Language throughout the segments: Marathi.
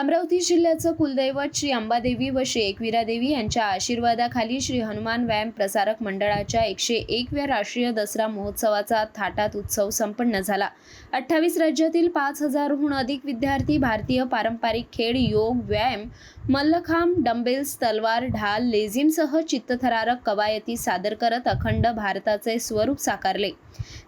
अमरावती जिल्ह्याचं कुलदैवत श्री अंबादेवी व श्री एकविरा देवी यांच्या आशीर्वादाखाली श्री हनुमान व्यायाम प्रसारक मंडळाच्या एकशे एकव्या राष्ट्रीय दसरा महोत्सवाचा थाटात उत्सव संपन्न झाला. अठ्ठावीस राज्यातील पाच हजारहून अधिक विद्यार्थी भारतीय पारंपरिक खेळ योग व्यायाम मल्लखांब डंबेल्स तलवार ढाल लेझिमसह चित्तथरारक कवायती सादर करत अखंड भारताचे स्वरूप साकारले.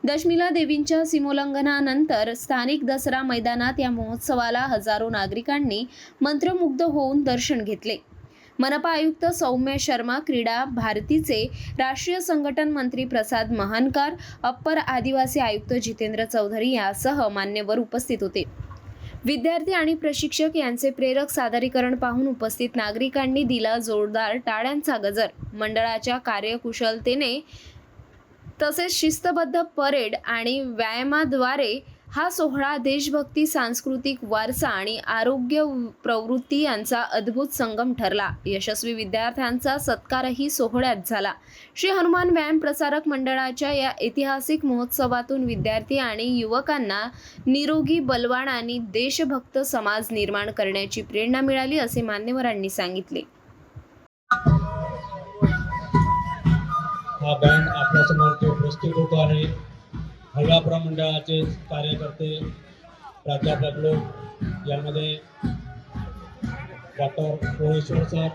दशमिला देवींच्या सीमोल्लंघनानंतर स्थानिक दसरा मैदानात या महोत्सवाला हजारो नागरिकांनी मंत्रमुग्ध होऊन दर्शन घेतले. मनपा आयुक्त सौम्य शर्मा क्रीडा भारतीचे राष्ट्रीय संघटन मंत्री प्रसाद महानकार अप्पर आदिवासी आयुक्त जितेंद्र चौधरी यासह मान्यवर उपस्थित होते. विद्यार्थी आणि प्रशिक्षक यांचे प्रेरक सादरीकरण पाहून उपस्थित नागरिकांनी दिला जोरदार टाळ्यांचा गजर. मंडळाच्या कार्यकुशलतेने तसेच शिस्तबद्ध परेड आणि व्यायामाद्वारे हा सोहळा देशभक्ती सांस्कृतिक वारसा आणि आरोग्य प्रवृत्ती यांचा अद्भुत संगम ठरला. यशस्वी विद्यार्थ्यांचा सत्कारही सोहळ्यात झाला. श्री हनुमान व्यायाम प्रसारक मंडळाच्या या ऐतिहासिक महोत्सवातून विद्यार्थी आणि युवकांना निरोगी बलवान आणि देशभक्त समाज निर्माण करण्याची प्रेरणा मिळाली असे मान्यवरांनी सांगितले. हा बँड आपल्यासमोर प्रस्तुत होतो आहे हल्लापुरा मंडळाचे कार्यकर्ते प्राध्यापक लोक यामध्ये डॉक्टर कोहेश्वर सर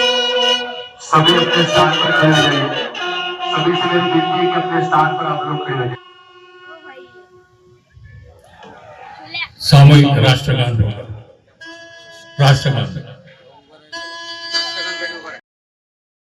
सभी अपने स्थान पर खड़े हो जाइए सभी से मेरी विनती कि अपने स्थान पर आप लोग खड़े हो जाइए सामूहिक राष्ट्रगान। राष्ट्रगान.